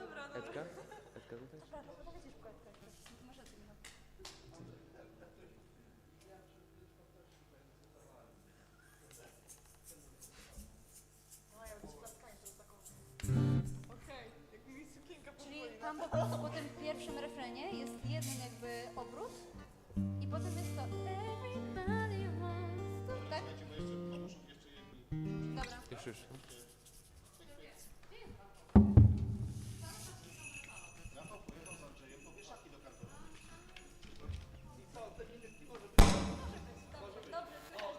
dobra, dobra. Edka? Edka tutaj? Dobra, to pokażę szybko, Edka. Masz rację, Michał. Czyli tam po prostu po tym pierwszym refrenie jest jeden jakby obrót i potem jest to Everybody wants to, tak? Dobra. Jeszcze już. Dobrze dobrze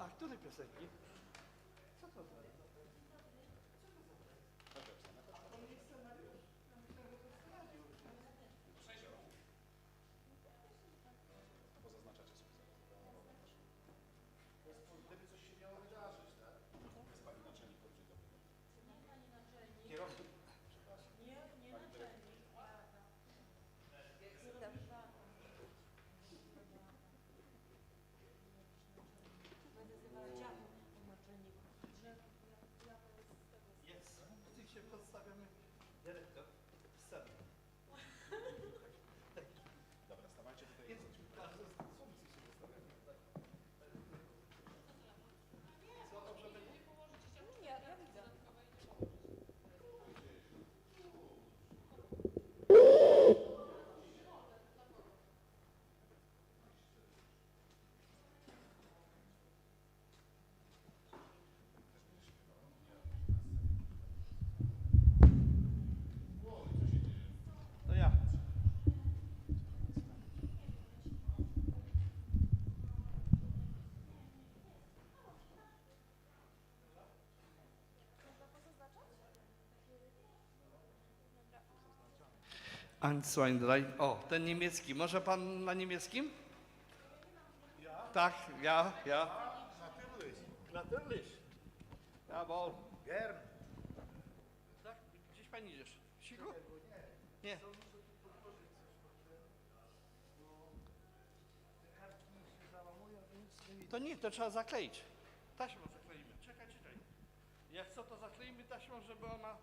А хто написав їх? Się przedstawiamy. Einstein, o, ten niemiecki. Może pan na niemieckim? Ja? Tak, ja, ja. Natürlich. Natürlich. Jawohl. Gern. Tak, gdzieś pan idziesz? Siku? Nie. To nie, to trzeba zakleić. Taśmą zakleimy. Czekaj, czekaj. Jak co, to zakleimy taśmą, żeby ona...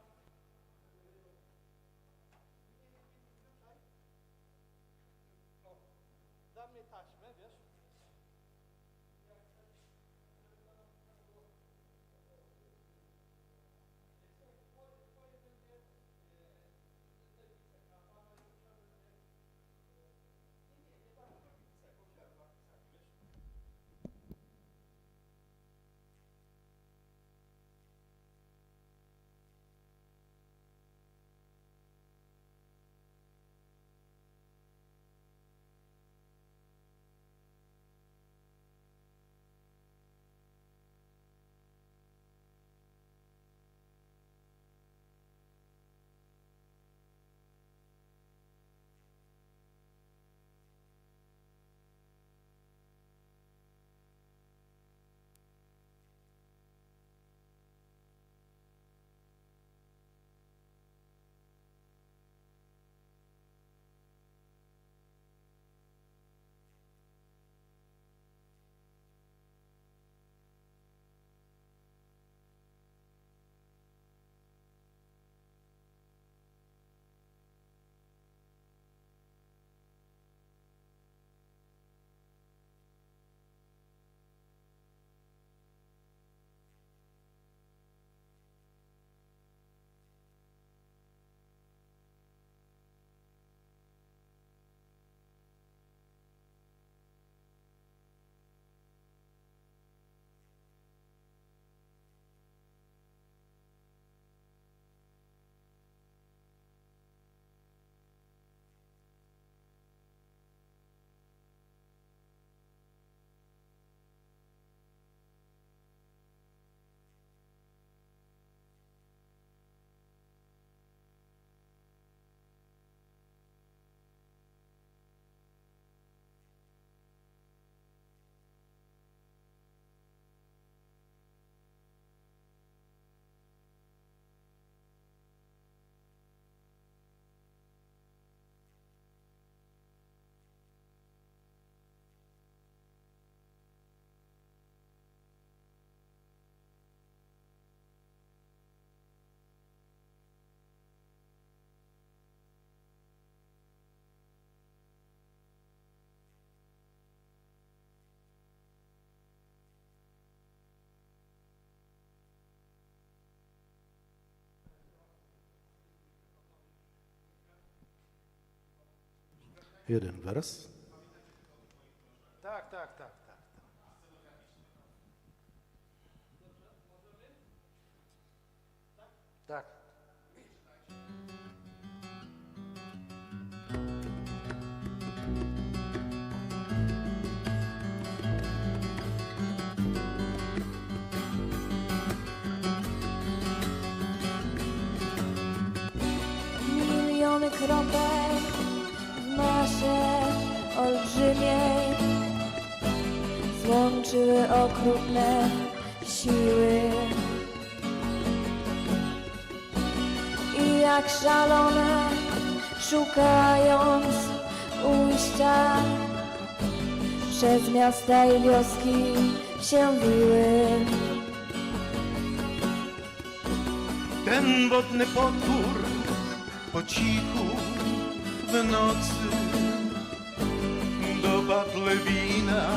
Jeden wers. Tak, tak, tak, tak. Tak. Miliony kropek w masie olbrzymiej złączyły okrutne siły. I jak szalone, szukając ujścia, przez miasta i wioski się wiły. Ten wodny potwór po cichu w nocy dopadł lewina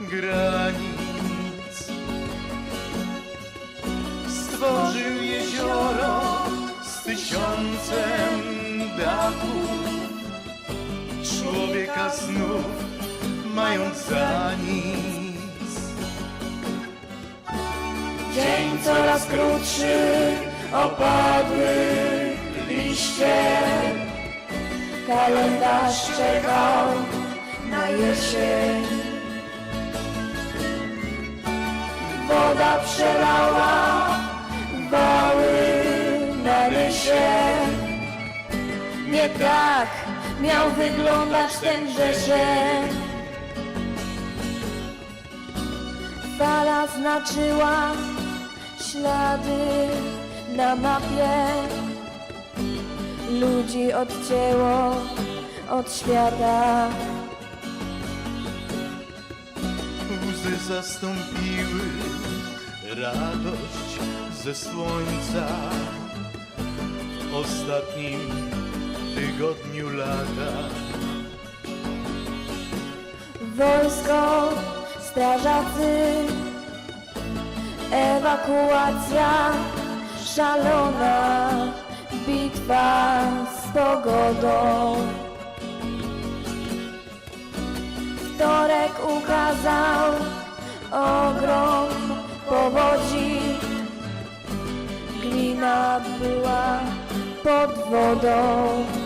granic. Stworzył jezioro z tysiącem dachów, człowieka znów mając za nic. Dzień coraz krótszy, opadły liście. Kalendarz czekał na jesień. Woda przelała wały na lesie. Nie tak miał wyglądać ten wrzesień. Fala znaczyła ślady na mapie. Ludzi odcięło od świata. Zastąpiły radość ze słońca w ostatnim tygodniu lata. Wojsko, strażacy, ewakuacja, szalona bitwa z pogodą. Wtorek ukazał ogrom powodzi, glina była pod wodą.